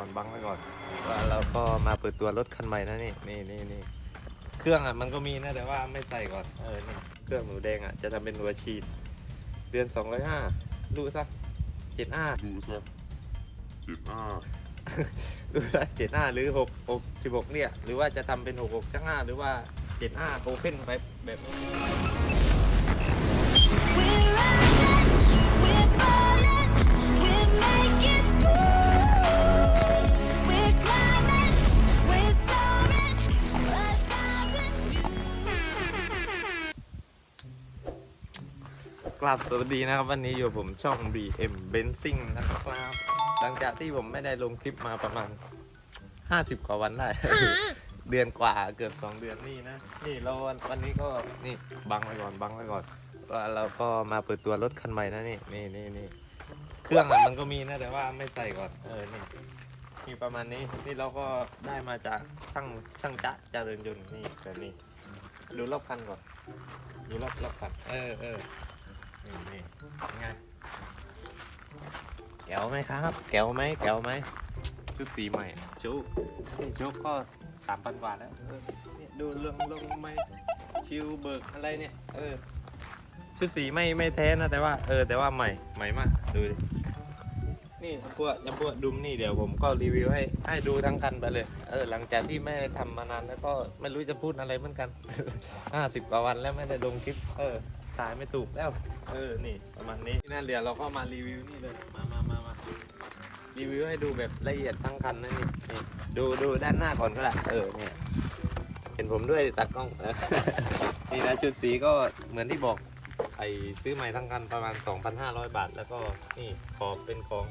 ก่อนบังไว้ก่อนว่าเราก็มาเปิดตัวรถคันใหม่นะนี่นี่นี่นี่เครื่องอะมันก็มีนะแต่ว่าไม่ใส่ก่อนเออนี่เครื่องหนูแดงอะจะทำเป็นหัวฉีด เดือน205รู้สักเจ็ดห้าดูสักเจ็ดห้ารู้สักเจ็ดห้าหรือหกหกสิบหกเนี่ยหรือว่าจะทำเป็นหกหกช่างห้าหรือว่าเจ็ดห้าโอเพนไปแบบนี้ กราบสวัสดีนะครับ วันนี้อยู่ผมช่อง BM Benzing นะครับ หลังจากที่ผมไม่ได้ลงคลิปมาประมาณ 50 กว่าวันได้ เดือนกว่าเกือบ 2 เดือนนี่นะ นี่เราวันวันนี้ก็นี่บังไว้ก่อนบังไว้ก่อนว่าเราก็มาเปิดตัวรถคันใหม่นะนี่นี่นี่นี่เครื่องอะมันก็มีนะแต่ว่าไม่ใส่ก่อนเออนี่มีประมาณนี้นี่เราก็ได้มาจากช่างช่างจ๊ะเจริญยนต์นี่แบบนี้ดูรอบคันก่อนดูรอบรอบคันเออเออ นี่นี่ไงแก้วไหมครับแก้วไหมแก้วไหมชุดสีใหม่โจ๊กนี่โจ๊กก็สามพันกว่าแล้วเออเนี่ยดูเรื่องเรื่องไม่ชิวเบิกอะไรเนี่ย เออ ชุดสีไม่ไม่แท้นะแต่ว่า เออ แต่ว่าใหม่ใหม่มากดูดินี่ยำพวกยำพวกดุมนี่เดี๋ยวผมก็รีวิวให้ให้ดูทั้งคันไปเลย เออหลังจากที่ไม่ได้ทำมานานแล้วก็ไม่รู้จะพูดอะไรเหมือนกันห้าสิบกว่าวันแล้วไม่ได้ลงคลิป เออ ถ่ายไม่ถูกแล้ว เออ นี่ประมาณนี้นั่นเดี๋ยวเราก็มารีวิวนี่เลย มามามามารีวิวให้ดูแบบละเอียดทั้งคันนะนี่นี่ดูดูด้านหน้าก่อนก็ได้ เออ เนี่ย เห็นผมด้วยตากล้องเออนี่นะชุดสีก็เหมือนที่บอก ไอซื้อใหม่ทั้งคันประมาณ 2,500 บาท แล้วก็นี่ขอบเป็นของ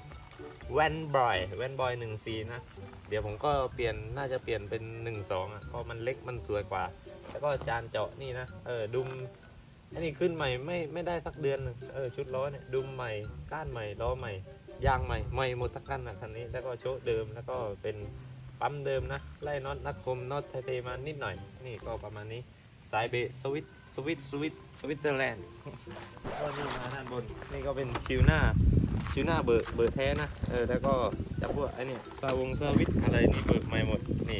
แวนบอยแวนบอยหนึ่งซีนะ เดี๋ยวผมก็เปลี่ยนน่าจะเปลี่ยนเป็น1นสองอะเพราะมันเล็กมันสวยกว่า แล้วก็จานเจาะนี่นะ เออดุม อันนี้ขึ้นใหม่ไม่ไม่ได้สักเดือนหนึ่งเออชุดล้อเนี่ยดุมใหม่ก้านใหม่ล้อใหม่ยางใหม่ใหม่หมดทั้งคันอะคันนี้แล้วก็โชคเดิมแล้วก็เป็นปั๊มเดิมนะไล่น็อตนักคมน็อตไทเทมานิดหน่อย นี่ก็ประมาณนี้สายเบสสวิตสวิตสวิตสวิตเซอร์แลนด์ก็นี่มาด้านบนนี่ก็เป็นชิวหน้าชิวหน้าเบิร์เบิร์แท้นะเออแล้วก็จะพวกไอ้นี่ซาวงซาวิตอะไรนี่เบิร์ใหม่หมดนี่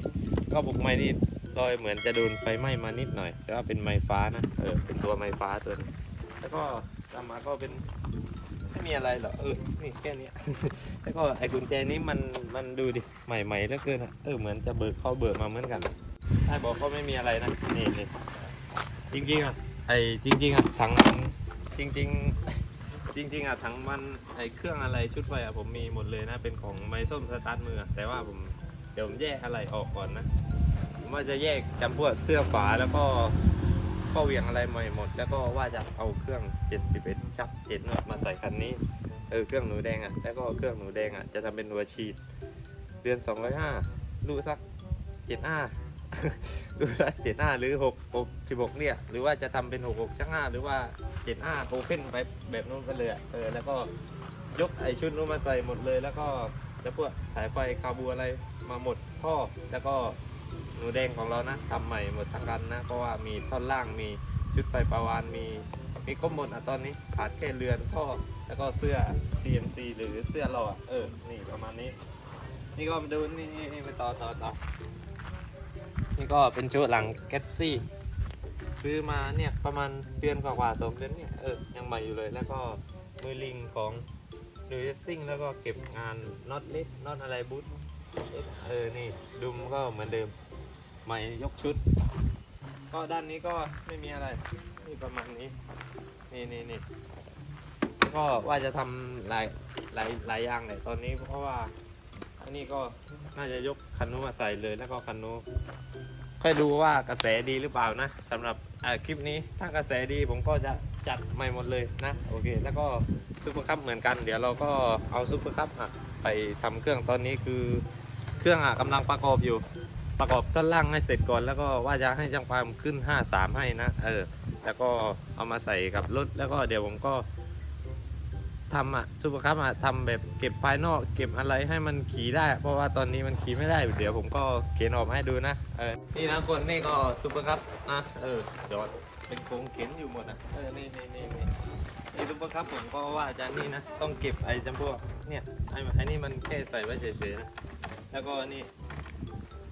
ก็บุกไม้นี่ รอยเหมือนจะโดนไฟไหม้มานิดหน่อยแต่ว่าเป็นไม้ฟ้านะเออเป็นตัวไม้ฟ้าตัวนี้แล้วก็ตามมาก็เป็นไม่มีอะไรหรอกเออนี่แค่นี้ แล้วก็ไอ้กุญแจนี้มันมันดูดิใหม่ๆเหลือเกินอะเออเหมือนจะเบิกเข้าเบิกมาเหมือนกันถ้าบอกก็ไม่มีอะไรนะนี่นี่จริงๆอะไอ้จริง ๆอะถังมันจริง ๆจริงๆอะถังมันไอ้เครื่องอะไรชุดไฟอะผมมีหมดเลยนะเป็นของไม้ส้มสตาร์ทมือแต่ว่าผมเดี๋ยวผมแยกอะไรออกก่อนนะ ว่าจะแยกจำพวกเสื้อฝาแล้วก็ข้อเหวียงอะไรใหม่หมด แล้วก็ว่าจะเอาเครื่อง 71 ชักเจ็ดมาใส่คันนี้เออเครื่องหนูแดงอะแล้วก็เครื่องหนูแดงอะจะทำเป็นหัวฉีด เดือน205รู้สัก75รู้สัก75หรือ6 6 16เนี่ยหรือว่าจะทำเป็น6 6ช่าง5หรือว่า75โอเพนไปแบบนู้นไปเลยอเออแล้วก็ยกไอชุดนู้นมาใส่หมดเลย แล้วก็จะพวกสายไฟคาบูอะไรมาหมดท่อแล้วก็ หนูแดงของเรานะทำใหม่หมดทั้งกันนะ เพราะว่ามีท่อนล่างมีชุดไฟประวานมีมีครบหมดอะตอนนี้ขาดแค่เรือนท่อแล้วก็เสื้อ CNC หรือเสื้อหล่อเออนี่ประมาณนี้ นี่ก็มาดูนี่นี่นี่ไปต่อต่อต่อนี่ก็เป็นชุดหลังแกตซี่ซื้อมาเนี่ยประมาณเดือนกว่าๆสองเดือนเนี่ยเออยังใหม่อยู่เลยแล้วก็มือลิงของนูเรซิ่งแล้วก็เก็บงานน็อตเล็กน็อตอะไรบูทเออนี่ดุมก็เหมือนเดิม ใหม่ยกชุด ก็ด้านนี้ก็ไม่มีอะไรนี่ประมาณนี้ นี่นี่นี่ก็ว่าจะทำหลายหลายหลายอย่างเลยตอนนี้เพราะว่าอันนี้ก็น่าจะยกคันนู้นมาใส่เลยแล้วก็คันนู้นค่อยดูว่ากระแสดีหรือเปล่านะสำหรับคลิปนี้ถ้ากระแสดีผมก็จะจัดใหม่หมดเลยนะโอเค แล้วก็ซุปเปอร์คัพเหมือนกัน เดี๋ยวเราก็เอาซุปเปอร์คัพไปทำเครื่องตอนนี้คือเครื่องอะกำลังประกอบอยู่ ประกอบต้นล่างให้เสร็จก่อนแล้วก็ว่าจะให้ช่างปามขึ้น 53 ให้นะ เออ แล้วก็เอามาใส่กับรถแล้วก็เดี๋ยวผมก็ทำอะซูเปอร์คัพอะทำแบบเก็บภายนอกเก็บอะไรให้มันขี่ได้ เพราะว่าตอนนี้มันขี่ไม่ได้ เดี๋ยวผมก็เขียนออกมาให้ดูนะ เออ นี่นะคนนี่ก็ซูเปอร์คัพนะ เออจอดเป็นโครงเข็นอยู่หมดนะเออ นี่นี่นี่นี่นี่ซูเปอร์คัพผมก็ว่าจะนี่นะ ต้องเก็บไอ้จำพวกเนี่ย ไอ้ไอ้นี่มันแค่ใส่ไว้เฉยๆนะ แล้วก็นี่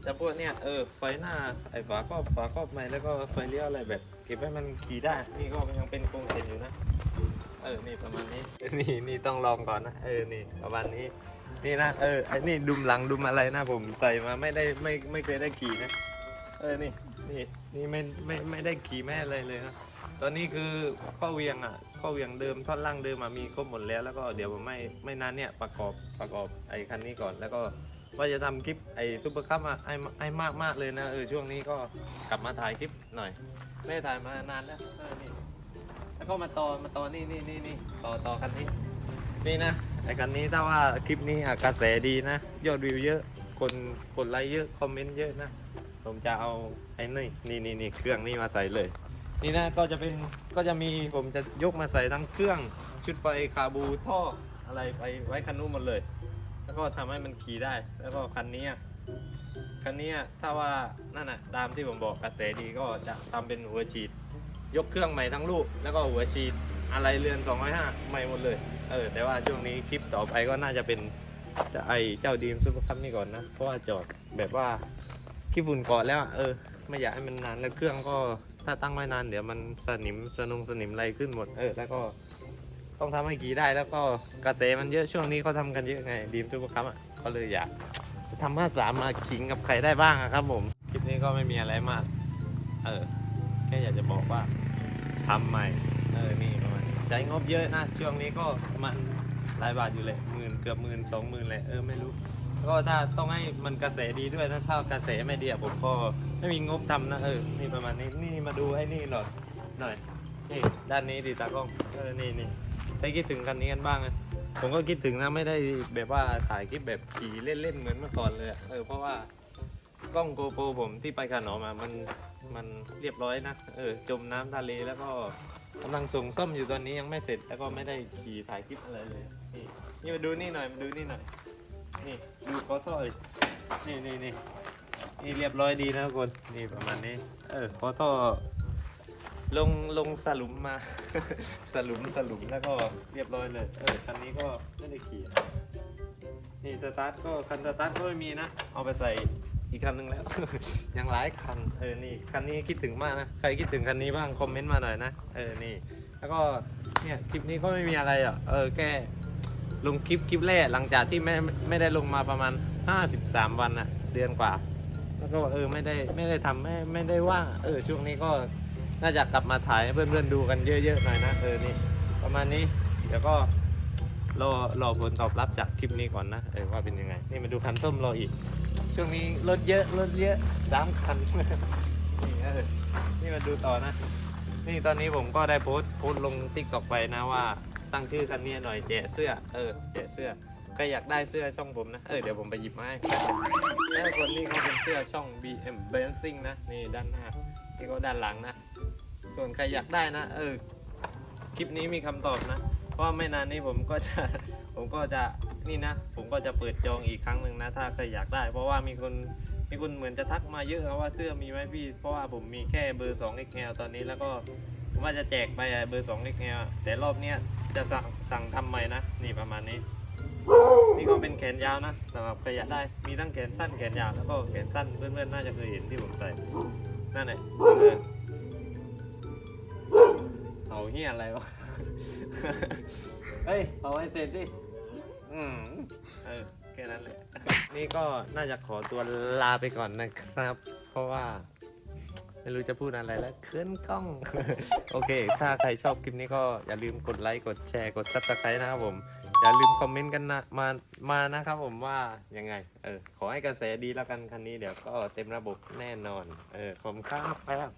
แต่พวกเนี้ยเออไฟหน้าไอ้ฝาครอบฝาครอบใหม่แล้วก็ไฟเลี้ยวอะไรแบบ เก็บให้มันขี่ได้ นี่ก็ยังเป็นโครงเสร็จอยู่นะ เออ นี่ประมาณนี้ นี่นี่ต้องลองก่อนนะ เออ นี่ประมาณนี้ นี่นะ เออ ไอ้นี่ดุมหลังดุมอะไรนะผมใส่มาไม่ได้ไม่ไม่เคยได้ขี่นะ เออ นี่ นี่ นี่ไม่ไม่ไม่ได้ขี่แม่อะไรเลยนะ ตอนนี้คือข้อเวียงอะข้อเวียงเดิมท่อนล่างเดิมมามีครบหมดแล้ว แล้วก็เดี๋ยวผมไม่ไม่นานเนี่ยประกอบประกอบไอ้คันนี้ก่อนแล้วก็ ว่าจะทำคลิปไอ้ซุปเปอร์คัพไอ้ไอ้มากมากเลยนะเออช่วงนี้ก็กลับมาถ่ายคลิปหน่อย ไม่ได้ถ่ายมานานแล้วเออนี่แล้วก็มาต่อมาต่อนี่นี่นี่นี่ต่อต่อคันนี้ นี่นะไอ้คันนี้ถ้าว่าคลิปนี้อะกระแสดีนะ ยอดวิวเยอะคนกดไลค์เยอะคอมเมนต์เยอะนะผมจะเอาไอ้นี่นี่นี่นี่เครื่องนี้มาใส่เลย นี่นะก็จะเป็นก็จะมีผมจะยกมาใส่ทั้งเครื่องชุดไฟคาบูท่ออะไรไปไว้คันนู้นหมดเลย แล้วก็ทำให้มันขี่ได้ แล้วก็คันนี้คันนี้ถ้าว่านั่นอะตามที่ผมบอกกระแสดีก็จะทำเป็นหัวฉีด ยกเครื่องใหม่ทั้งลูก แล้วก็หัวฉีดอะไรเรือน205ใหม่หมดเลยเออแต่ว่าช่วงนี้คลิปต่อไปก็น่าจะเป็นจะไอเจ้าดีมซุปเปอร์คัพนี่ก่อนนะ เพราะว่าจอดแบบว่าขี้ฝุ่นเกาะแล้วเออ ไม่อยากให้มันนานแล้วเครื่องก็ถ้าตั้งไว้นานเดี๋ยวมันสนิมสนงสนิมอะไรขึ้นหมดเออแล้วก็ ต้องทำให้ขี่ได้แล้วก็กระแสมันเยอะช่วงนี้เขาทำกันเยอะไงดีมซุปเปอร์คัพอะก็เลยอยากทำห้าสามมาขิงกับใครได้บ้างอะครับ ผมคลิปนี้ก็ไม่มีอะไรมาก เออแค่อยากจะบอกว่าทำใหม่เออนี่ประมาณใช้งบเยอะนะช่วงนี้ก็มาณหลายบาทอยู่เลยหมื่นเกือบหมื่นสองหมื่นเลยเออไม่รู้ ก็ถ้าต้องให้มันกระแสดีด้วยนะถ้ากระแสไม่ดีผมก็ไม่มีงบทำนะเออนี่ประมาณนี้นี่มาดูไอ้นี่หน่อยหน่อยนี่ด้านนี้ดิตากล้องเออนี่นี่ ได้คิดถึงคันนี้กันบ้างนะผมก็คิดถึงนะไม่ได้แบบว่าถ่ายคลิปแบบขี่เล่นๆเหมือนเมื่อก่อนเลยอะเออเพราะว่ากล้องโกโปรผมที่ไปขนอมอะมันมันเรียบร้อยนะเออจมน้ำทะเลแล้วก็กำลังส่งซ่อมอยู่ตอนนี้ยังไม่เสร็จแล้วก็ไม่ได้ขี่ถ่ายคลิปอะไรเลยนี่นี่มาดูนี่หน่อยมาดูนี่หน่อยนี่ดูขอท่ออีกนี่นี่นี่นี่เรียบร้อยดีนะทุกคนนี่ประมาณนี้เออขอท่อ ลงลงสลุมมา สลุมสลุมแล้วก็เรียบร้อยเลยเออคันนี้ก็ไม่ได้ขี่นี่สตาร์ทก็คันสตาร์ทก็ไม่มีนะ เอาไปใส่อีกคันหนึงแล้ว ยังหลายคันเออนี่คันนี้คิดถึงมากนะใครคิดถึงคันนี้บ้างคอมเมนต์มาหน่อยนะเออนี่ แล้วก็เนี่ยคลิปนี้ก็ไม่มีอะไรอะเออแค่ลงคลิปคลิปแรกหลังจากที่ไม่ไม่ได้ลงมาประมาณ 53 วันอะเดือนกว่า แล้วก็เออไม่ได้ไม่ได้ทำไม่ไม่ได้ว่างเออช่วงนี้ก็ น่าจะกลับมาถ่ายให้เพื่อนๆดูกันเยอะๆหน่อยนะเออนี่ประมาณนี้เดี๋ยวก็รอรอผลตอบรับจากคลิปนี้ก่อนนะเออว่าเป็นยังไง นี่มาดูคันส้มรออีก ช่วงนี้รถเยอะรถเยอะสามคันนี่เออนี่มาดูต่อนะ นี่ตอนนี้ผมก็ได้โพสต์โพสต์ลงติ๊กต็อกไปนะว่าตั้งชื่อคันนี้หน่อยแจกเสื้อ เออแจกเสื้อใครอยากได้เสื้อช่องผมนะ เออเดี๋ยวผมไปหยิบมาให้แล้วคนนี้เขาเป็นเสื้อช่อง BM Benzing นะนี่ด้านหน้านี่ก็ด้านหลังนะ ส่วนใครอยากได้นะ เออ คลิปนี้มีคำตอบนะ เพราะว่าไม่นานนี้ผมก็จะ ผมก็จะ นี่นะ ผมก็จะเปิดจองอีกครั้งหนึ่งนะ ถ้าใครอยากได้ เพราะว่ามีคนมีคนเหมือนจะทักมาเยอะว่าเสื้อมีไหมพี่ เพราะว่าผมมีแค่เบอร์2 XL ตอนนี้แล้วก็ผมว่าจะแจกไปเบอร์2 XL อะแต่รอบเนี้ยจะสั่งสั่งทำใหม่นะ นี่ประมาณนี้ นี่ก็เป็นแขนยาวนะสำหรับใครอยากได้ มีทั้งแขนสั้นแขนยาวแล้วก็แขนสั้นเพื่อนๆน่าจะเคยเห็นที่ผมใส่ นั่นแหละาเฮียอะไรวะ เฮ้ยเอาไว้เสร็จดิ อืมเออแค่นั้นแหละ นี่ก็น่าจะขอตัวลาไปก่อนนะครับ เพราะว่า ไม่รู้จะพูดอะไรแล้วเคินกล้อง โอเค ถ้าใครชอบคลิปนี้ก็อย่าลืมกดไลค์ กดแชร์ กดซับสไครต์นะครับผม อย่าลืมคอมเมนต์กันนะมา มานะครับผมว่ายังไง เออ ขอให้กระแสดีแล้วกันคันนี้เดี๋ยวก็เต็มระบบแน่นอน เออ ขอบคุณครับไปแล้ว